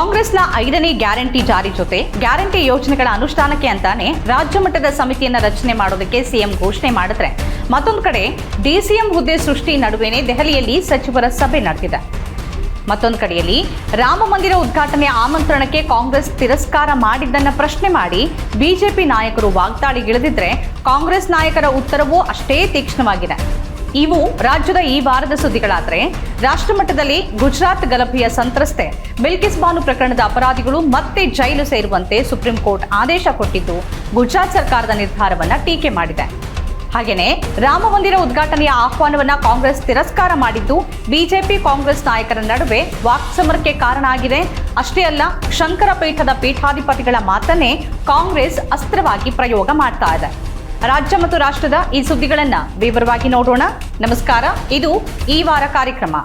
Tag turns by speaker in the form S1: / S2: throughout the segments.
S1: ಕಾಂಗ್ರೆಸ್ನ ಐದನೇ ಗ್ಯಾರಂಟಿ ಜಾರಿ ಜೊತೆ ಗ್ಯಾರಂಟಿ ಯೋಜನೆಗಳ ಅನುಷ್ಠಾನಕ್ಕೆ ಅಂತಾನೆ ರಾಜ್ಯ ಮಟ್ಟದ ಸಮಿತಿಯನ್ನ ರಚನೆ ಮಾಡೋದಕ್ಕೆ ಸಿಎಂ ಘೋಷಣೆ ಮಾಡಿದ್ರೆ. ಮತ್ತೊಂದು ಕಡೆ ಡಿಸಿಎಂ ಹುದ್ದೆ ಸೃಷ್ಟಿ ನಡುವೆನೇ ದೆಹಲಿಯಲ್ಲಿ ಸಚಿವರ ಸಭೆ ನಡೆದಿದೆ. ಮತ್ತೊಂದು ಕಡೆಯಲ್ಲಿ ರಾಮ ಮಂದಿರ ಉದ್ಘಾಟನೆ ಆಮಂತ್ರಣಕ್ಕೆ ಕಾಂಗ್ರೆಸ್ ತಿರಸ್ಕಾರ ಮಾಡಿದ್ದನ್ನ ಪ್ರಶ್ನೆ ಮಾಡಿ ಬಿಜೆಪಿ ನಾಯಕರು ವಾಗ್ದಾಳಿಗಿಳಿದಿದ್ರೆ ಕಾಂಗ್ರೆಸ್ ನಾಯಕರ ಉತ್ತರವೂ ಅಷ್ಟೇ ತೀಕ್ಷ್ಣವಾಗಿದೆ. ಇವು ರಾಜ್ಯದ ಈ ವಾರದ ಸುದ್ದಿಗಳಾದರೆ, ರಾಷ್ಟ್ರಮಟ್ಟದಲ್ಲಿ ಗುಜರಾತ್ ಗಲಭೆಯ ಸಂತ್ರಸ್ತೆ ಬಿಲ್ಕಿಸ್ ಬಾನು ಪ್ರಕರಣದ ಅಪರಾಧಿಗಳು ಮತ್ತೆ ಜೈಲು ಸೇರುವಂತೆ ಸುಪ್ರೀಂ ಕೋರ್ಟ್ ಆದೇಶ ಕೊಟ್ಟಿದ್ದು ಗುಜರಾತ್ ಸರ್ಕಾರದ ನಿರ್ಧಾರವನ್ನು ಟೀಕೆ ಮಾಡಿದೆ. ಹಾಗೆಯೇ ರಾಮ ಮಂದಿರ ಉದ್ಘಾಟನೆಯ ಆಹ್ವಾನವನ್ನು ಕಾಂಗ್ರೆಸ್ ತಿರಸ್ಕಾರ ಮಾಡಿದ್ದು ಬಿಜೆಪಿ ಕಾಂಗ್ರೆಸ್ ನಾಯಕರ ನಡುವೆ ವಾಕ್ಸಮರಕ್ಕೆ ಕಾರಣ ಆಗಿದೆ. ಅಷ್ಟೇ ಅಲ್ಲ ಶಂಕರ ಪೀಠದ ಪೀಠಾಧಿಪತಿಗಳ ಮಾತನ್ನೇ ಕಾಂಗ್ರೆಸ್ ಅಸ್ತ್ರವಾಗಿ ಪ್ರಯೋಗ ಮಾಡ್ತಾ ಇದೆ. ರಾಜ್ಯ ಮತ್ತು ರಾಷ್ಟ್ರದ ಈ ಸುದ್ದಿಗಳನ್ನ ವಿವರವಾಗಿ ನೋಡೋಣ. ನಮಸ್ಕಾರ, ಇದು ಈ ವಾರ ಕಾರ್ಯಕ್ರಮ.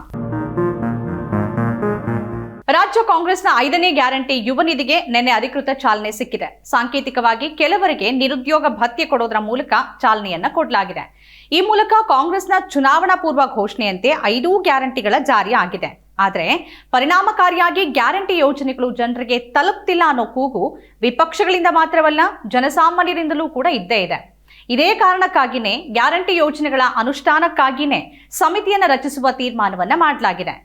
S1: ರಾಜ್ಯ ಕಾಂಗ್ರೆಸ್ನ ಐದನೇ ಗ್ಯಾರಂಟಿ ಯುವ ನಿಧಿಗೆ ನಿನ್ನೆ ಅಧಿಕೃತ ಚಾಲನೆ ಸಿಕ್ಕಿದೆ. ಸಾಂಕೇತಿಕವಾಗಿ ಕೆಲವರಿಗೆ ನಿರುದ್ಯೋಗ ಭತ್ಯೆ ಕೊಡೋದ್ರ ಮೂಲಕ ಚಾಲನೆಯನ್ನ ಕೊಡಲಾಗಿದೆ. ಈ ಮೂಲಕ ಕಾಂಗ್ರೆಸ್ನ ಚುನಾವಣಾ ಪೂರ್ವ ಘೋಷಣೆಯಂತೆ ಐದೂ ಗ್ಯಾರಂಟಿಗಳ ಜಾರಿ ಆಗಿದೆ. ಆದರೆ ಪರಿಣಾಮಕಾರಿಯಾಗಿ ಗ್ಯಾರಂಟಿ ಯೋಜನೆಗಳು ಜನರಿಗೆ ತಲುಪ್ತಿಲ್ಲ ಅನ್ನೋ ಕೂಗು ವಿಪಕ್ಷಗಳಿಂದ ಮಾತ್ರವಲ್ಲ, ಜನಸಾಮಾನ್ಯರಿಂದಲೂ ಕೂಡ ಇದ್ದೇ ಇದೆ. ಇದೇ ಕಾರಣಕ್ಕಾಗಿನೇ ಗ್ಯಾರಂಟಿ ಯೋಜನೆಗಳ ಅನುಷ್ಠಾನಕ್ಕಾಗಿನೇ ಸಮಿತಿಯನ್ನು ರಚಿಸುವ ತೀರ್ಮಾನವನ್ನ ಮಾಡಲಾಗಿದೆ.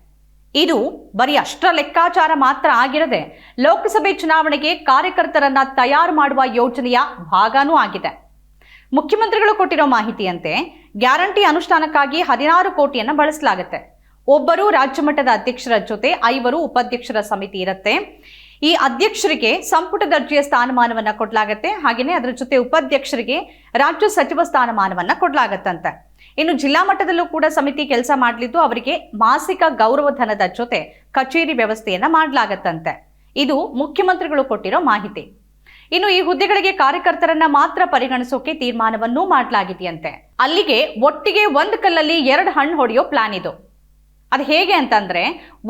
S1: ಇದು ಬರೀ ಅಷ್ಟರ ಲೆಕ್ಕಾಚಾರ ಮಾತ್ರ ಆಗಿರದೆ ಲೋಕಸಭೆ ಚುನಾವಣೆಗೆ ಕಾರ್ಯಕರ್ತರನ್ನ ತಯಾರು ಮಾಡುವ ಯೋಜನೆಯ ಭಾಗನೂ ಆಗಿದೆ. ಮುಖ್ಯಮಂತ್ರಿಗಳು ಕೊಟ್ಟಿರೋ ಮಾಹಿತಿಯಂತೆ ಗ್ಯಾರಂಟಿ ಅನುಷ್ಠಾನಕ್ಕಾಗಿ ಹದಿನಾರು ಕೋಟಿಯನ್ನು ಬಳಸಲಾಗುತ್ತೆ. ಒಬ್ಬರು ರಾಜ್ಯ ಮಟ್ಟದ ಅಧ್ಯಕ್ಷರ ಜೊತೆ ಐವರು ಉಪಾಧ್ಯಕ್ಷರ ಸಮಿತಿ ಇರುತ್ತೆ. ಈ ಅಧ್ಯಕ್ಷರಿಗೆ ಸಂಪುಟ ದರ್ಜೆಯ ಸ್ಥಾನಮಾನವನ್ನ ಕೊಡಲಾಗತ್ತೆ. ಹಾಗೆಯೇ ಅದರ ಜೊತೆ ಉಪಾಧ್ಯಕ್ಷರಿಗೆ ರಾಜ್ಯ ಸಚಿವ ಸ್ಥಾನಮಾನವನ್ನ ಕೊಡಲಾಗತ್ತಂತೆ. ಇನ್ನು ಜಿಲ್ಲಾ ಮಟ್ಟದಲ್ಲೂ ಕೂಡ ಸಮಿತಿ ಕೆಲಸ ಮಾಡಲಿದ್ದು ಅವರಿಗೆ ಮಾಸಿಕ ಗೌರವಧನದ ಜೊತೆ ಕಚೇರಿ ವ್ಯವಸ್ಥೆಯನ್ನ ಮಾಡಲಾಗತ್ತಂತೆ. ಇದು ಮುಖ್ಯಮಂತ್ರಿಗಳು ಕೊಟ್ಟಿರೋ ಮಾಹಿತಿ. ಇನ್ನು ಈ ಹುದ್ದೆಗಳಿಗೆ ಕಾರ್ಯಕರ್ತರನ್ನ ಮಾತ್ರ ಪರಿಗಣಿಸೋಕೆ ತೀರ್ಮಾನವನ್ನೂ ಮಾಡಲಾಗಿದೆಯಂತೆ. ಅಲ್ಲಿಗೆ ಒಟ್ಟಿಗೆ ಒಂದು ಕಲ್ಲಲ್ಲಿ ಎರಡು ಹಣ್ಣು ಹೊಡೆಯೋ ಪ್ಲಾನ್ ಇದು. ಅದು ಹೇಗೆ ಅಂತಂದ್ರೆ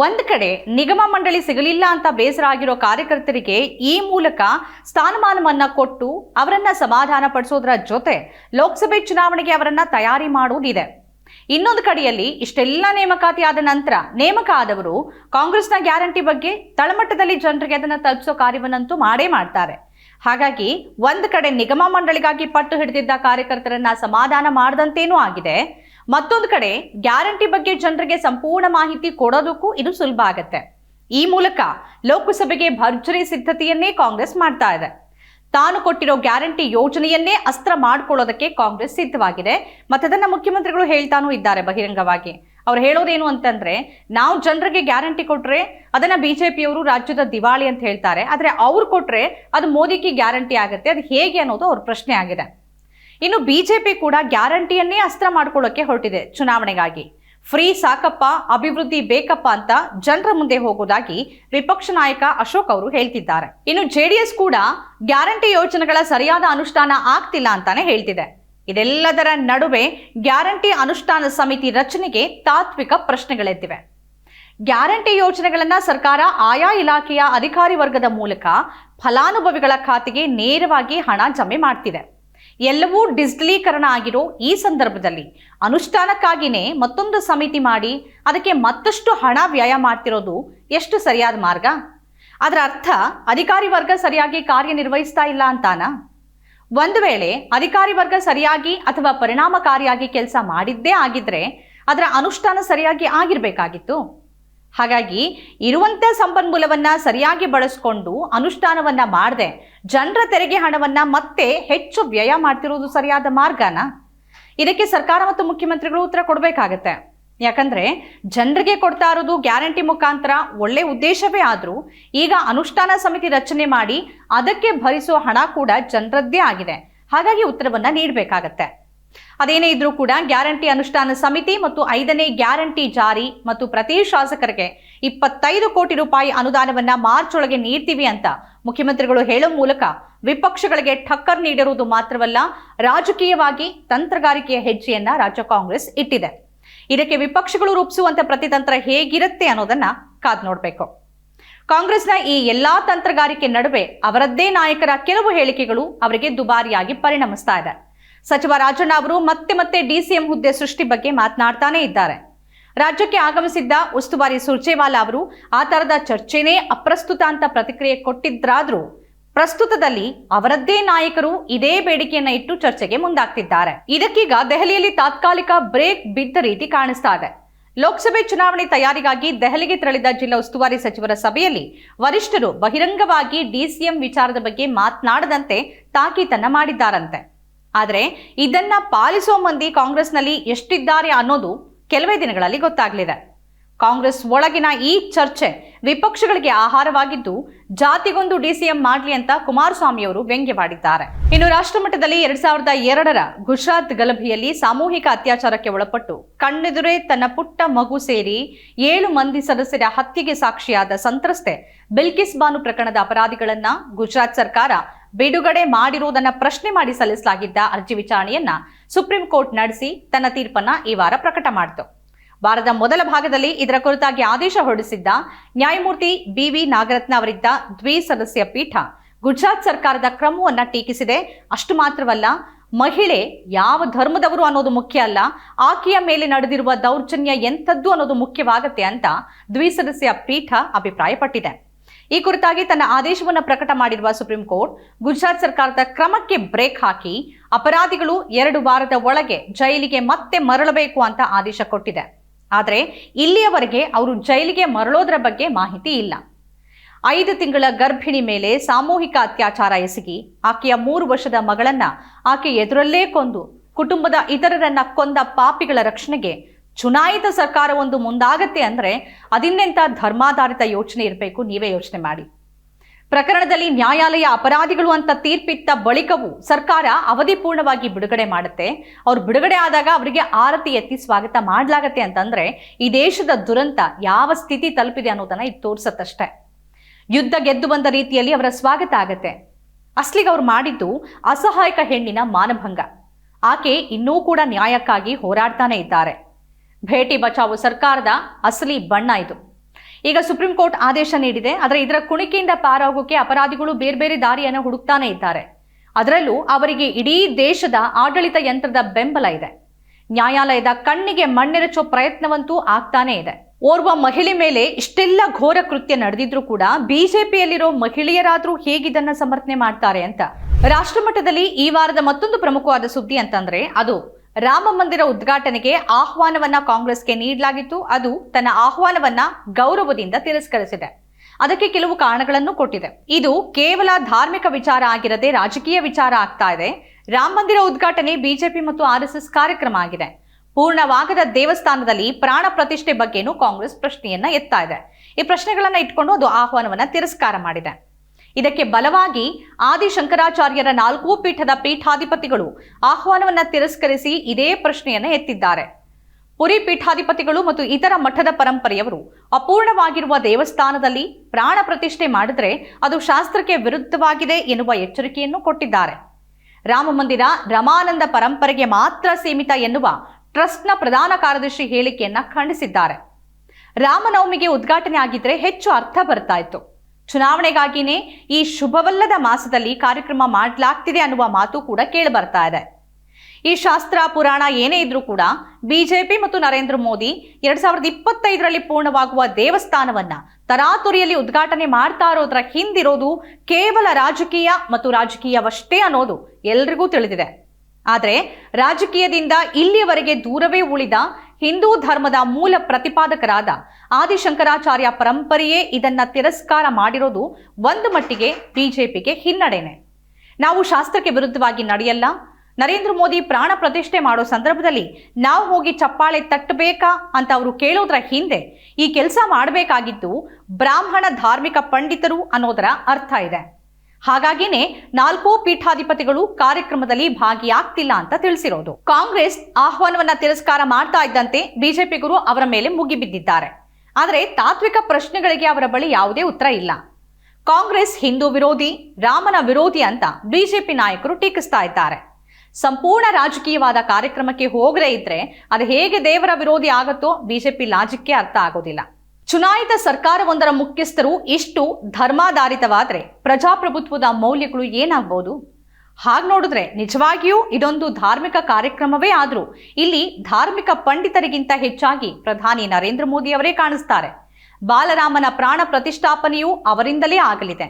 S1: ಒಂದು ಕಡೆ ನಿಗಮ ಮಂಡಳಿ ಸಿಗಲಿಲ್ಲ ಅಂತ ಬೇಸರ ಆಗಿರೋ ಕಾರ್ಯಕರ್ತರಿಗೆ ಈ ಮೂಲಕ ಸ್ಥಾನಮಾನವನ್ನ ಕೊಟ್ಟು ಅವರನ್ನ ಸಮಾಧಾನ ಪಡಿಸೋದ್ರ ಜೊತೆ ಲೋಕಸಭೆ ಚುನಾವಣೆಗೆ ಅವರನ್ನ ತಯಾರಿ ಮಾಡುವುದಿದೆ ಇನ್ನೊಂದು ಕಡೆಯಲ್ಲಿ ಇಷ್ಟೆಲ್ಲ ನೇಮಕಾತಿ ಆದ ನಂತರ ನೇಮಕ ಆದವರು ಕಾಂಗ್ರೆಸ್ನ ಗ್ಯಾರಂಟಿ ಬಗ್ಗೆ ತಳಮಟ್ಟದಲ್ಲಿ ಜನರಿಗೆ ಅದನ್ನ ತಲುಪಿಸೋ ಕಾರ್ಯವನ್ನಂತೂ ಮಾಡೇ ಮಾಡ್ತಾರೆ. ಹಾಗಾಗಿ ಒಂದು ಕಡೆ ನಿಗಮ ಮಂಡಳಿಗಾಗಿ ಪಟ್ಟು ಹಿಡಿದಿದ್ದ ಕಾರ್ಯಕರ್ತರನ್ನ ಸಮಾಧಾನ ಮಾಡದಂತೇನೂ ಆಗಿದೆ. ಮತ್ತೊಂದು ಕಡೆ ಗ್ಯಾರಂಟಿ ಬಗ್ಗೆ ಜನರಿಗೆ ಸಂಪೂರ್ಣ ಮಾಹಿತಿ ಕೊಡೋದಕ್ಕೂ ಇದು ಸುಲಭ ಆಗತ್ತೆ. ಈ ಮೂಲಕ ಲೋಕಸಭೆಗೆ ಭರ್ಜರಿ ಸಿದ್ಧತೆಯನ್ನೇ ಕಾಂಗ್ರೆಸ್ ಮಾಡ್ತಾ ಇದೆ. ತಾನು ಕೊಟ್ಟಿರೋ ಗ್ಯಾರಂಟಿ ಯೋಜನೆಯನ್ನೇ ಅಸ್ತ್ರ ಮಾಡ್ಕೊಳ್ಳೋದಕ್ಕೆ ಕಾಂಗ್ರೆಸ್ ಸಿದ್ಧವಾಗಿದೆ. ಮತ್ತದನ್ನ ಮುಖ್ಯಮಂತ್ರಿಗಳು ಹೇಳ್ತಾನೂ ಇದ್ದಾರೆ ಬಹಿರಂಗವಾಗಿ. ಅವ್ರು ಹೇಳೋದೇನು ಅಂತಂದ್ರೆ, ನಾವು ಜನರಿಗೆ ಗ್ಯಾರಂಟಿ ಕೊಟ್ರೆ ಅದನ್ನ ಬಿಜೆಪಿಯವರು ರಾಜ್ಯದ ದಿವಾಳಿ ಅಂತ ಹೇಳ್ತಾರೆ. ಆದ್ರೆ ಅವ್ರು ಕೊಟ್ರೆ ಅದು ಮೋದಿಗೆ ಗ್ಯಾರಂಟಿ ಆಗುತ್ತೆ. ಅದು ಹೇಗೆ ಅನ್ನೋದು ಅವ್ರ ಪ್ರಶ್ನೆ ಆಗಿದೆ. ಇನ್ನು ಬಿಜೆಪಿ ಕೂಡ ಗ್ಯಾರಂಟಿಯನ್ನೇ ಅಸ್ತ್ರ ಮಾಡ್ಕೊಳ್ಳೋಕೆ ಹೊರಟಿದೆ ಚುನಾವಣೆಗಾಗಿ. ಫ್ರೀ ಸಾಕಪ್ಪ, ಅಭಿವೃದ್ಧಿ ಬೇಕಪ್ಪ ಅಂತ ಜನರ ಮುಂದೆ ಹೋಗೋದಾಗಿ ವಿಪಕ್ಷ ನಾಯಕ ಅಶೋಕ್ ಅವರು ಹೇಳ್ತಿದ್ದಾರೆ. ಇನ್ನು ಜೆಡಿಎಸ್ ಕೂಡ ಗ್ಯಾರಂಟಿ ಯೋಜನೆಗಳ ಸರಿಯಾದ ಅನುಷ್ಠಾನ ಆಗ್ತಿಲ್ಲ ಅಂತಾನೆ ಹೇಳ್ತಿದೆ. ಇದೆಲ್ಲದರ ನಡುವೆ ಗ್ಯಾರಂಟಿ ಅನುಷ್ಠಾನ ಸಮಿತಿ ರಚನೆಗೆ ತಾತ್ವಿಕ ಪ್ರಶ್ನೆಗಳೆದ್ದಿವೆ. ಗ್ಯಾರಂಟಿ ಯೋಜನೆಗಳನ್ನ ಸರ್ಕಾರ ಆಯಾ ಇಲಾಖೆಯ ಅಧಿಕಾರಿ ವರ್ಗದ ಮೂಲಕ ಫಲಾನುಭವಿಗಳ ಖಾತೆಗೆ ನೇರವಾಗಿ ಹಣ ಜಮೆ ಮಾಡ್ತಿದೆ. ಎಲ್ಲವೂ ಡಿಜಿಟಲೀಕರಣ ಆಗಿರೋ ಈ ಸಂದರ್ಭದಲ್ಲಿ ಅನುಷ್ಠಾನಕ್ಕಾಗಿಯೇ ಮತ್ತೊಂದು ಸಮಿತಿ ಮಾಡಿ ಅದಕ್ಕೆ ಮತ್ತಷ್ಟು ಹಣ ವ್ಯಯ ಮಾಡ್ತಿರೋದು ಎಷ್ಟು ಸರಿಯಾದ ಮಾರ್ಗ? ಅದರ ಅರ್ಥ ಅಧಿಕಾರಿ ವರ್ಗ ಸರಿಯಾಗಿ ಕಾರ್ಯನಿರ್ವಹಿಸ್ತಾ ಇಲ್ಲ ಅಂತಾನ? ಒಂದು ವೇಳೆ ಅಧಿಕಾರಿ ವರ್ಗ ಸರಿಯಾಗಿ ಅಥವಾ ಪರಿಣಾಮಕಾರಿಯಾಗಿ ಕೆಲಸ ಮಾಡಿದ್ದೇ ಆಗಿದ್ರೆ ಅದರ ಅನುಷ್ಠಾನ ಸರಿಯಾಗಿ ಆಗಿರಬೇಕಾಗಿತ್ತು. ಹಾಗಾಗಿ ಇರುವಂತ ಸಂಪನ್ಮೂಲವನ್ನ ಸರಿಯಾಗಿ ಬಳಸ್ಕೊಂಡು ಅನುಷ್ಠಾನವನ್ನ ಮಾಡದೆ ಜನರ ತೆರಿಗೆ ಹಣವನ್ನ ಮತ್ತೆ ಹೆಚ್ಚು ವ್ಯಯ ಮಾಡ್ತಿರೋದು ಸರಿಯಾದ ಮಾರ್ಗನಾ? ಇದಕ್ಕೆ ಸರ್ಕಾರ ಮತ್ತು ಮುಖ್ಯಮಂತ್ರಿಗಳು ಉತ್ತರ ಕೊಡಬೇಕಾಗತ್ತೆ. ಯಾಕಂದ್ರೆ ಜನರಿಗೆ ಕೊಡ್ತಾ ಇರೋದು ಗ್ಯಾರಂಟಿ ಮುಖಾಂತರ ಒಳ್ಳೆ ಉದ್ದೇಶವೇ ಆದರೂ ಈಗ ಅನುಷ್ಠಾನ ಸಮಿತಿ ರಚನೆ ಮಾಡಿ ಅದಕ್ಕೆ ಭರಿಸೋ ಹಣ ಕೂಡ ಜನರದ್ದೇ ಆಗಿದೆ. ಹಾಗಾಗಿ ಉತ್ತರವನ್ನ ನೀಡಬೇಕಾಗತ್ತೆ. ಅದೇನೇ ಇದ್ರೂ ಕೂಡ ಗ್ಯಾರಂಟಿ ಅನುಷ್ಠಾನ ಸಮಿತಿ ಮತ್ತು ಐದನೇ ಗ್ಯಾರಂಟಿ ಜಾರಿ ಮತ್ತು ಪ್ರತಿ ಶಾಸಕರಿಗೆ ಇಪ್ಪತ್ತೈದು ಕೋಟಿ ರೂಪಾಯಿ ಅನುದಾನವನ್ನ ಮಾರ್ಚ್ ಒಳಗೆ ನೀಡ್ತೀವಿ ಅಂತ ಮುಖ್ಯಮಂತ್ರಿಗಳು ಹೇಳೋ ಮೂಲಕ ವಿಪಕ್ಷಗಳಿಗೆ ಠಕ್ಕರ್ ನೀಡಿರುವುದು ಮಾತ್ರವಲ್ಲ, ರಾಜಕೀಯವಾಗಿ ತಂತ್ರಗಾರಿಕೆಯ ಹೆಜ್ಜೆಯನ್ನ ರಾಜ್ಯ ಕಾಂಗ್ರೆಸ್ ಇಟ್ಟಿದೆ. ಇದಕ್ಕೆ ವಿಪಕ್ಷಗಳು ರೂಪಿಸುವಂತ ಪ್ರತಿತಂತ್ರ ಹೇಗಿರುತ್ತೆ ಅನ್ನೋದನ್ನ ಕಾದ್ ನೋಡ್ಬೇಕು. ಕಾಂಗ್ರೆಸ್ನ ಈ ಎಲ್ಲಾ ತಂತ್ರಗಾರಿಕೆ ನಡುವೆ ಅವರದ್ದೇ ನಾಯಕರ ಕೆಲವು ಹೇಳಿಕೆಗಳು ಅವರಿಗೆ ದುಬಾರಿಯಾಗಿ ಪರಿಣಮಿಸ್ತಾ ಇದೆ. ಸಚಿವ ರಾಜಣ್ಣ ಅವರು ಮತ್ತೆ ಮತ್ತೆ ಡಿಸಿಎಂ ಹುದ್ದೆ ಸೃಷ್ಟಿ ಬಗ್ಗೆ ಮಾತನಾಡ್ತಾನೆ ಇದ್ದಾರೆ. ರಾಜ್ಯಕ್ಕೆ ಆಗಮಿಸಿದ್ದ ಉಸ್ತುವಾರಿ ಸುರ್ಜೇವಾಲಾ ಅವರು ಆ ತರದ ಚರ್ಚೆನೇ ಅಪ್ರಸ್ತುತ ಅಂತ ಪ್ರತಿಕ್ರಿಯೆ ಕೊಟ್ಟಿದ್ರಾದ್ರೂ ಪ್ರಸ್ತುತದಲ್ಲಿ ಅವರದ್ದೇ ನಾಯಕರು ಇದೇ ಬೇಡಿಕೆಯನ್ನ ಇಟ್ಟು ಚರ್ಚೆಗೆ ಮುಂದಾಗ್ತಿದ್ದಾರೆ. ಇದಕ್ಕೀಗ ದೆಹಲಿಯಲ್ಲಿ ತಾತ್ಕಾಲಿಕ ಬ್ರೇಕ್ ಬಿದ್ದ ರೀತಿ ಕಾಣಿಸ್ತಾ ಇದೆ. ಲೋಕಸಭೆ ಚುನಾವಣೆ ತಯಾರಿಗಾಗಿ ದೆಹಲಿಗೆ ತೆರಳಿದ ಜಿಲ್ಲಾ ಉಸ್ತುವಾರಿ ಸಚಿವರ ಸಭೆಯಲ್ಲಿ ವರಿಷ್ಠರು ಬಹಿರಂಗವಾಗಿ ಡಿಸಿಎಂ ವಿಚಾರದ ಬಗ್ಗೆ ಮಾತನಾಡದಂತೆ ತಾಕೀತನ್ನ ಮಾಡಿದ್ದಾರಂತೆ. ಆದರೆ ಇದನ್ನ ಪಾಲಿಸೋ ಮಂದಿ ಕಾಂಗ್ರೆಸ್ನಲ್ಲಿ ಎಷ್ಟಿದ್ದಾರೆ ಅನ್ನೋದು ಕೆಲವೇ ದಿನಗಳಲ್ಲಿ ಗೊತ್ತಾಗಲಿದೆ. ಕಾಂಗ್ರೆಸ್ ಒಳಗಿನ ಈ ಚರ್ಚೆ ವಿಪಕ್ಷಗಳಿಗೆ ಆಹಾರವಾಗಿದ್ದು, ಜಾತಿಗೊಂದು ಡಿಸಿಎಂ ಮಾಡಲಿ ಅಂತ ಕುಮಾರಸ್ವಾಮಿಯವರು ವ್ಯಂಗ್ಯವಾಡಿದ್ದಾರೆ ಇನ್ನು ರಾಷ್ಟ್ರಮಟ್ಟದಲ್ಲಿ ಎರಡ್ ಸಾವಿರದ ಎರಡರ ಗುಜರಾತ್ ಗಲಭೆಯಲ್ಲಿ ಸಾಮೂಹಿಕ ಅತ್ಯಾಚಾರಕ್ಕೆ ಒಳಪಟ್ಟು ಕಣ್ಣೆದುರೇ ತನ್ನ ಪುಟ್ಟ ಮಗು ಸೇರಿ ಏಳು ಮಂದಿ ಸದಸ್ಯರ ಹತ್ಯೆಗೆ ಸಾಕ್ಷಿಯಾದ ಸಂತ್ರಸ್ತೆ ಬಿಲ್ಕಿಸ್ ಬಾನು ಪ್ರಕರಣದ ಅಪರಾಧಿಗಳನ್ನ ಗುಜರಾತ್ ಸರ್ಕಾರ ಬಿಡುಗಡೆ ಮಾಡಿರುವುದನ್ನ ಪ್ರಶ್ನೆ ಮಾಡಿ ಸಲ್ಲಿಸಲಾಗಿದ್ದ ಅರ್ಜಿ ವಿಚಾರಣೆಯನ್ನ ಸುಪ್ರೀಂ ಕೋರ್ಟ್ ನಡೆಸಿ ತನ್ನ ತೀರ್ಪನ್ನ ಈ ವಾರ ಪ್ರಕಟ ಮಾಡಿತು. ವಾರದ ಮೊದಲ ಭಾಗದಲ್ಲಿ ಇದರ ಕುರಿತಾಗಿ ಆದೇಶ ಹೊರಡಿಸಿದ್ದ ನ್ಯಾಯಮೂರ್ತಿ ಬಿವಿ ನಾಗರತ್ನ ಅವರಿದ್ದ ದ್ವಿಸದಸ್ಯ ಪೀಠ ಗುಜರಾತ್ ಸರ್ಕಾರದ ಕ್ರಮವನ್ನ ಟೀಕಿಸಿದೆ. ಅಷ್ಟು ಮಾತ್ರವಲ್ಲ, ಮಹಿಳೆ ಯಾವ ಧರ್ಮದವರು ಅನ್ನೋದು ಮುಖ್ಯ ಅಲ್ಲ, ಆಕೆಯ ಮೇಲೆ ನಡೆದಿರುವ ದೌರ್ಜನ್ಯ ಎಂಥದ್ದು ಅನ್ನೋದು ಮುಖ್ಯವಾಗತ್ತೆ ಅಂತ ದ್ವಿಸದಸ್ಯ ಪೀಠ ಅಭಿಪ್ರಾಯಪಟ್ಟಿದೆ. ಈ ಕುರಿತಾಗಿ ತನ್ನ ಆದೇಶವನ್ನು ಪ್ರಕಟ ಮಾಡಿರುವ ಸುಪ್ರೀಂ ಕೋರ್ಟ್, ಗುಜರಾತ್ ಸರ್ಕಾರದ ಕ್ರಮಕ್ಕೆ ಬ್ರೇಕ್ ಹಾಕಿ ಅಪರಾಧಿಗಳು ಎರಡು ವಾರದ ಒಳಗೆ ಜೈಲಿಗೆ ಮತ್ತೆ ಮರಳಬೇಕು ಅಂತ ಆದೇಶ ಕೊಟ್ಟಿದೆ. ಆದರೆ ಇಲ್ಲಿಯವರೆಗೆ ಅವರು ಜೈಲಿಗೆ ಮರಳೋದ್ರ ಬಗ್ಗೆ ಮಾಹಿತಿ ಇಲ್ಲ. ಐದು ತಿಂಗಳ ಗರ್ಭಿಣಿ ಮೇಲೆ ಸಾಮೂಹಿಕ ಅತ್ಯಾಚಾರ ಎಸಗಿ ಆಕೆಯ ಮೂರು ವರ್ಷದ ಮಗಳನ್ನ ಆಕೆ ಎದುರಲ್ಲೇ ಕೊಂದು ಕುಟುಂಬದ ಇತರರನ್ನ ಕೊಂದ ಪಾಪಿಗಳ ರಕ್ಷಣೆಗೆ ಚುನಾಯಿತ ಸರ್ಕಾರ ಒಂದು ಮುಂದಾಗತ್ತೆ ಅಂದ್ರೆ ಅದಿನ್ನೆಂಥ ಧರ್ಮಾಧಾರಿತ ಯೋಚನೆ ಇರಬೇಕು, ನೀವೇ ಯೋಚನೆ ಮಾಡಿ. ಪ್ರಕರಣದಲ್ಲಿ ನ್ಯಾಯಾಲಯ ಅಪರಾಧಿಗಳು ಅಂತ ತೀರ್ಪಿತ್ತ ಬಳಿಕವೂ ಸರ್ಕಾರ ಅವಧಿಪೂರ್ಣವಾಗಿ ಬಿಡುಗಡೆ ಮಾಡುತ್ತೆ. ಅವ್ರು ಬಿಡುಗಡೆ ಆದಾಗ ಅವರಿಗೆ ಆರತಿ ಎತ್ತಿ ಸ್ವಾಗತ ಮಾಡಲಾಗತ್ತೆ ಅಂತಂದ್ರೆ ಈ ದೇಶದ ದುರಂತ ಯಾವ ಸ್ಥಿತಿ ತಲುಪಿದೆ ಅನ್ನೋದನ್ನ ಇದು ತೋರ್ಸತ್ತಷ್ಟೇ. ಯುದ್ಧ ಗೆದ್ದು ಬಂದ ರೀತಿಯಲ್ಲಿ ಅವರ ಸ್ವಾಗತ ಆಗತ್ತೆ. ಅಸ್ಲಿಗೆ ಅವ್ರು ಮಾಡಿದ್ದು ಅಸಹಾಯಕ ಹೆಣ್ಣಿನ ಮಾನಭಂಗ. ಆಕೆ ಇನ್ನೂ ಕೂಡ ನ್ಯಾಯಕ್ಕಾಗಿ ಹೋರಾಡ್ತಾನೆ ಇದ್ದಾರೆ. ಭೇಟಿ ಬಚಾವು ಸರ್ಕಾರದ ಅಸಲಿ ಬಣ್ಣ ಇದು. ಈಗ ಸುಪ್ರೀಂ ಕೋರ್ಟ್ ಆದೇಶ ನೀಡಿದೆ. ಆದರೆ ಇದರ ಕುಣಿಕೆಯಿಂದ ಪಾರಾಗೋಕೆ ಅಪರಾಧಿಗಳು ಬೇರೆ ಬೇರೆ ದಾರಿಯನ್ನು ಹುಡುಕ್ತಾನೆ ಇದ್ದಾರೆ. ಅದರಲ್ಲೂ ಅವರಿಗೆ ಇಡೀ ದೇಶದ ಆಡಳಿತ ಯಂತ್ರದ ಬೆಂಬಲ ಇದೆ. ನ್ಯಾಯಾಲಯದ ಕಣ್ಣಿಗೆ ಮಣ್ಣೆರಚೋ ಪ್ರಯತ್ನವಂತೂ ಆಗ್ತಾನೇ ಇದೆ. ಓರ್ವ ಮಹಿಳೆ ಮೇಲೆ ಇಷ್ಟೆಲ್ಲ ಘೋರ ಕೃತ್ಯ ನಡೆದಿದ್ರೂ ಕೂಡ ಬಿಜೆಪಿಯಲ್ಲಿರೋ ಮಹಿಳೆಯರಾದ್ರೂ ಹೇಗಿದನ್ನ ಸಮರ್ಥನೆ ಮಾಡ್ತಾರೆ ಅಂತ. ರಾಷ್ಟ್ರಮಟ್ಟದಲ್ಲಿ ಈ ವಾರದ ಮತ್ತೊಂದು ಪ್ರಮುಖವಾದ ಸುದ್ದಿ ಅಂತಂದ್ರೆ ಅದು ರಾಮ ಮಂದಿರ ಉದ್ಘಾಟನೆಗೆ ಆಹ್ವಾನವನ್ನ ಕಾಂಗ್ರೆಸ್ಗೆ ನೀಡಲಾಗಿತ್ತು. ಅದು ತನ್ನ ಆಹ್ವಾನವನ್ನ ಗೌರವದಿಂದ ತಿರಸ್ಕರಿಸಿದೆ. ಅದಕ್ಕೆ ಕೆಲವು ಕಾರಣಗಳನ್ನು ಕೊಟ್ಟಿದೆ. ಇದು ಕೇವಲ ಧಾರ್ಮಿಕ ವಿಚಾರ ಆಗಿರದೆ ರಾಜಕೀಯ ವಿಚಾರ ಆಗ್ತಾ ಇದೆ. ರಾಮ ಮಂದಿರ ಉದ್ಘಾಟನೆ ಬಿಜೆಪಿ ಮತ್ತು ಆರ್ಎಸ್ಎಸ್ ಕಾರ್ಯಕ್ರಮ ಆಗಿದೆ. ಪೂರ್ಣವಾಗದ ದೇವಸ್ಥಾನದಲ್ಲಿ ಪ್ರಾಣ ಪ್ರತಿಷ್ಠೆ ಬಗ್ಗೆನೂ ಕಾಂಗ್ರೆಸ್ ಪ್ರಶ್ನೆಯನ್ನ ಎತ್ತಾ ಇದೆ. ಈ ಪ್ರಶ್ನೆಗಳನ್ನ ಇಟ್ಕೊಂಡು ಅದು ಆಹ್ವಾನವನ್ನ ತಿರಸ್ಕಾರ ಮಾಡಿದೆ. ಇದಕ್ಕೆ ಬಲವಾಗಿ ಆದಿಶಂಕರಾಚಾರ್ಯರ ನಾಲ್ಕು ಪೀಠದ ಪೀಠಾಧಿಪತಿಗಳು ಆಹ್ವಾನವನ್ನು ತಿರಸ್ಕರಿಸಿ ಇದೇ ಪ್ರಶ್ನೆಯನ್ನು ಎತ್ತಿದ್ದಾರೆ. ಪುರಿ ಪೀಠಾಧಿಪತಿಗಳು ಮತ್ತು ಇತರ ಮಠದ ಪರಂಪರೆಯವರು ಅಪೂರ್ಣವಾಗಿರುವ ದೇವಸ್ಥಾನದಲ್ಲಿ ಪ್ರಾಣ ಪ್ರತಿಷ್ಠೆ ಮಾಡಿದರೆ ಅದು ಶಾಸ್ತ್ರಕ್ಕೆ ವಿರುದ್ಧವಾಗಿದೆ ಎನ್ನುವ ಎಚ್ಚರಿಕೆಯನ್ನು ಕೊಟ್ಟಿದ್ದಾರೆ. ರಾಮ ಮಂದಿರ ರಮಾನಂದ ಪರಂಪರೆಗೆ ಮಾತ್ರ ಸೀಮಿತ ಎನ್ನುವ ಟ್ರಸ್ಟ್ನ ಪ್ರಧಾನ ಕಾರ್ಯದರ್ಶಿ ಹೇಳಿಕೆಯನ್ನ ಖಂಡಿಸಿದ್ದಾರೆ. ರಾಮನವಮಿಗೆ ಉದ್ಘಾಟನೆ ಆಗಿದ್ರೆ ಹೆಚ್ಚು ಅರ್ಥ ಬರ್ತಾ ಇತ್ತು. ಚುನಾವಣೆಗಾಗಿನೇ ಈ ಶುಭವಲ್ಲದ ಮಾಸದಲ್ಲಿ ಕಾರ್ಯಕ್ರಮ ಮಾಡಲಾಗ್ತಿದೆ ಅನ್ನುವ ಮಾತು ಕೂಡ ಕೇಳಿ ಬರ್ತಾ ಇದೆ. ಈ ಶಾಸ್ತ್ರ, ಪುರಾಣ ಏನೇ ಇದ್ರೂ ಕೂಡ ಬಿಜೆಪಿ ಮತ್ತು ನರೇಂದ್ರ ಮೋದಿ ಎರಡ್ ಸಾವಿರದ ಇಪ್ಪತ್ತೈದರಲ್ಲಿ ಪೂರ್ಣವಾಗುವ ದೇವಸ್ಥಾನವನ್ನ ತರಾತುರಿಯಲ್ಲಿ ಉದ್ಘಾಟನೆ ಮಾಡ್ತಾ ಇರೋದ್ರ ಹಿಂದಿರೋದು ಕೇವಲ ರಾಜಕೀಯ ಮತ್ತು ರಾಜಕೀಯವಷ್ಟೇ ಅನ್ನೋದು ಎಲ್ರಿಗೂ ತಿಳಿದಿದೆ. ಆದರೆ ರಾಜಕೀಯದಿಂದ ಇಲ್ಲಿಯವರೆಗೆ ದೂರವೇ ಉಳಿದ ಹಿಂದೂ ಧರ್ಮದ ಮೂಲ ಪ್ರತಿಪಾದಕರಾದ ಆದಿಶಂಕರಾಚಾರ್ಯ ಪರಂಪರೆಯೇ ಇದನ್ನ ತಿರಸ್ಕಾರ ಮಾಡಿರೋದು ಒಂದು ಮಟ್ಟಿಗೆ ಬಿಜೆಪಿಗೆ ಹಿನ್ನಡೆನೆ. ನಾವು ಶಾಸ್ತ್ರಕ್ಕೆ ವಿರುದ್ಧವಾಗಿ ನಡೆಯಲ್ಲ. ನರೇಂದ್ರ ಮೋದಿ ಪ್ರಾಣ ಪ್ರತಿಷ್ಠೆ ಮಾಡೋ ಸಂದರ್ಭದಲ್ಲಿ ನಾವು ಹೋಗಿ ಚಪ್ಪಾಳೆ ತಟ್ಟಬೇಕಾ ಅಂತ ಅವರು ಕೇಳೋದ್ರ ಹಿಂದೆ ಈ ಕೆಲಸ ಮಾಡಬೇಕಾಗಿದ್ದು ಬ್ರಾಹ್ಮಣ ಧಾರ್ಮಿಕ ಪಂಡಿತರು ಅನ್ನೋದರ ಅರ್ಥ ಇದೆ. ಹಾಗಾಗಿನೇ ನಾಲ್ಕು ಪೀಠಾಧಿಪತಿಗಳು ಕಾರ್ಯಕ್ರಮದಲ್ಲಿ ಭಾಗಿಯಾಗ್ತಿಲ್ಲ ಅಂತ ತಿಳಿಸಿರೋದು. ಕಾಂಗ್ರೆಸ್ ಆಹ್ವಾನವನ್ನ ತಿರಸ್ಕಾರ ಮಾಡ್ತಾ ಇದ್ದಂತೆ ಬಿಜೆಪಿಗರು ಅವರ ಮೇಲೆ ಮುಗಿಬಿದ್ದಿದ್ದಾರೆ ಆದರೆ ತಾತ್ವಿಕ ಪ್ರಶ್ನೆಗಳಿಗೆ ಅವರ ಬಳಿ ಯಾವುದೇ ಉತ್ತರ ಇಲ್ಲ. ಕಾಂಗ್ರೆಸ್ ಹಿಂದೂ ವಿರೋಧಿ, ರಾಮನ ವಿರೋಧಿ ಅಂತ ಬಿಜೆಪಿ ನಾಯಕರು ಟೀಕಿಸ್ತಾ ಇದ್ದಾರೆ. ಸಂಪೂರ್ಣ ರಾಜಕೀಯವಾದ ಕಾರ್ಯಕ್ರಮಕ್ಕೆ ಹೋಗದೇ ಇದ್ರೆ ಅದು ಹೇಗೆ ದೇವರ ವಿರೋಧಿ ಆಗುತ್ತೋ ಬಿಜೆಪಿ ಲಾಜಿಕ್ಕೆ ಅರ್ಥ ಆಗೋದಿಲ್ಲ. ಚುನಾಯಿತ ಸರ್ಕಾರವೊಂದರ ಮುಖ್ಯಸ್ಥರು ಇಷ್ಟು ಧರ್ಮಾಧಾರಿತವಾದರೆ ಪ್ರಜಾಪ್ರಭುತ್ವದ ಮೌಲ್ಯಗಳು ಏನಾಗ್ಬೋದು? ಹಾಗೆ ನೋಡಿದ್ರೆ ನಿಜವಾಗಿಯೂ ಇದೊಂದು ಧಾರ್ಮಿಕ ಕಾರ್ಯಕ್ರಮವೇ ಆದರೂ ಇಲ್ಲಿ ಧಾರ್ಮಿಕ ಪಂಡಿತರಿಗಿಂತ ಹೆಚ್ಚಾಗಿ ಪ್ರಧಾನಿ ನರೇಂದ್ರ ಮೋದಿ ಅವರೇ ಕಾಣಿಸ್ತಾರೆ. ಬಾಲರಾಮನ ಪ್ರಾಣ ಪ್ರತಿಷ್ಠಾಪನೆಯು ಅವರಿಂದಲೇ ಆಗಲಿದೆ.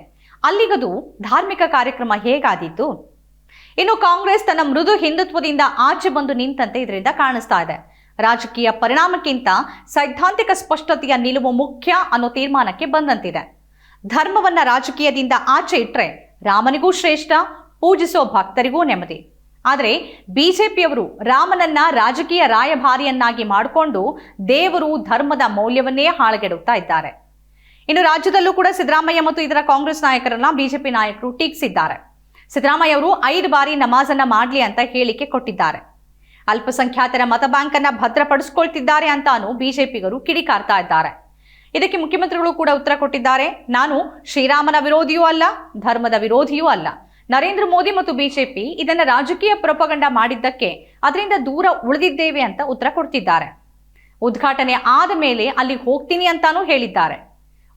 S1: ಅಲ್ಲಿಗದು ಧಾರ್ಮಿಕ ಕಾರ್ಯಕ್ರಮ ಹೇಗಾದೀತು? ಇನ್ನು ಕಾಂಗ್ರೆಸ್ ತನ್ನ ಮೃದು ಹಿಂದುತ್ವದಿಂದ ಆಚೆ ಬಂದು ನಿಂತಂತೆ ಇದರಿಂದ ಕಾಣಿಸ್ತಾ ಇದೆ. ರಾಜಕೀಯ ಪರಿಣಾಮಕ್ಕಿಂತ ಸೈದ್ಧಾಂತಿಕ ಸ್ಪಷ್ಟತೆಯ ನಿಲುವು ಮುಖ್ಯ ಅನ್ನೋ ತೀರ್ಮಾನಕ್ಕೆ ಬಂದಂತಿದೆ. ಧರ್ಮವನ್ನ ರಾಜಕೀಯದಿಂದ ಆಚೆ ಇಟ್ಟರೆ ರಾಮನಿಗೂ ಶ್ರೇಷ್ಠ, ಪೂಜಿಸೋ ಭಕ್ತರಿಗೂ ನೆಮ್ಮದಿ. ಆದರೆ ಬಿಜೆಪಿಯವರು ರಾಮನನ್ನ ರಾಜಕೀಯ ರಾಯಭಾರಿಯನ್ನಾಗಿ ಮಾಡಿಕೊಂಡು ದೇವರು ಧರ್ಮದ ಮೌಲ್ಯವನ್ನೇ ಹಾಳುಗೆಡುತ್ತಾ ಇದ್ದಾರೆ. ಇನ್ನು ರಾಜ್ಯದಲ್ಲೂ ಕೂಡ ಸಿದ್ದರಾಮಯ್ಯ ಮತ್ತು ಇದರ ಕಾಂಗ್ರೆಸ್ ನಾಯಕರನ್ನ ಬಿಜೆಪಿ ನಾಯಕರು ಟೀಕಿಸಿದ್ದಾರೆ. ಸಿದ್ದರಾಮಯ್ಯ ಅವರು ಐದು ಬಾರಿ ನಮಾಜನ್ನ ಮಾಡಲಿ ಅಂತ ಹೇಳಿಕೆ ಕೊಟ್ಟಿದ್ದಾರೆ. ಅಲ್ಪಸಂಖ್ಯಾತರ ಮತ ಬ್ಯಾಂಕ್ ಅನ್ನ ಭದ್ರಪಡಿಸಿಕೊಳ್ತಿದ್ದಾರೆ ಅಂತಾನು ಬಿಜೆಪಿಗರು ಕಿಡಿಕಾರ್ತಾ ಇದ್ದಾರೆ. ಇದಕ್ಕೆ ಮುಖ್ಯಮಂತ್ರಿಗಳು ಕೂಡ ಉತ್ತರ ಕೊಟ್ಟಿದ್ದಾರೆ. ನಾನು ಶ್ರೀರಾಮನ ವಿರೋಧಿಯೂ ಅಲ್ಲ, ಧರ್ಮದ ವಿರೋಧಿಯೂ ಅಲ್ಲ. ನರೇಂದ್ರ ಮೋದಿ ಮತ್ತು ಬಿಜೆಪಿ ಇದನ್ನ ರಾಜಕೀಯ ಪ್ರಪಗಂಡ ಮಾಡಿದ್ದಕ್ಕೆ ಅದರಿಂದ ದೂರ ಉಳಿದಿದ್ದೇವೆ ಅಂತ ಉತ್ತರ ಕೊಡ್ತಿದ್ದಾರೆ. ಉದ್ಘಾಟನೆ ಆದ ಮೇಲೆ ಅಲ್ಲಿ ಹೋಗ್ತೀನಿ ಅಂತಾನೂ ಹೇಳಿದ್ದಾರೆ.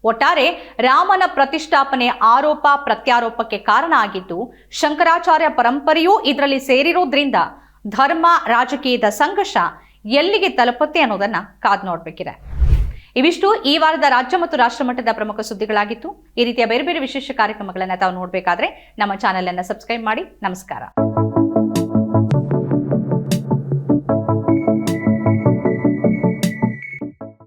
S1: ಒಟ್ಟಾರೆ ರಾಮನ ಪ್ರತಿಷ್ಠಾಪನೆ ಆರೋಪ ಪ್ರತ್ಯಾರೋಪಕ್ಕೆ ಕಾರಣ ಆಗಿದ್ದು, ಶಂಕರಾಚಾರ್ಯ ಪರಂಪರೆಯೂ ಇದರಲ್ಲಿ ಸೇರಿರೋದ್ರಿಂದ ಧರ್ಮ, ರಾಜಕೀಯದ ಸಂಘರ್ಷ ಎಲ್ಲಿಗೆ ತಲುಪುತ್ತೆ ಅನ್ನೋದನ್ನ ಕಾದ್ ನೋಡ್ಬೇಕಿದೆ. ಇವಿಷ್ಟು ಈ ವಾರದ ರಾಜ್ಯ ಮತ್ತು ರಾಷ್ಟ್ರ ಮಟ್ಟದ ಪ್ರಮುಖ ಸುದ್ದಿಗಳಾಗಿತ್ತು. ಈ ರೀತಿಯ ಬೇರೆ ಬೇರೆ ವಿಶೇಷ ಕಾರ್ಯಕ್ರಮಗಳನ್ನು ತಾವು ನೋಡಬೇಕಾದ್ರೆ ನಮ್ಮ ಚಾನೆಲ್ ಅನ್ನು ಸಬ್ಸ್ಕ್ರೈಬ್ ಮಾಡಿ. ನಮಸ್ಕಾರ.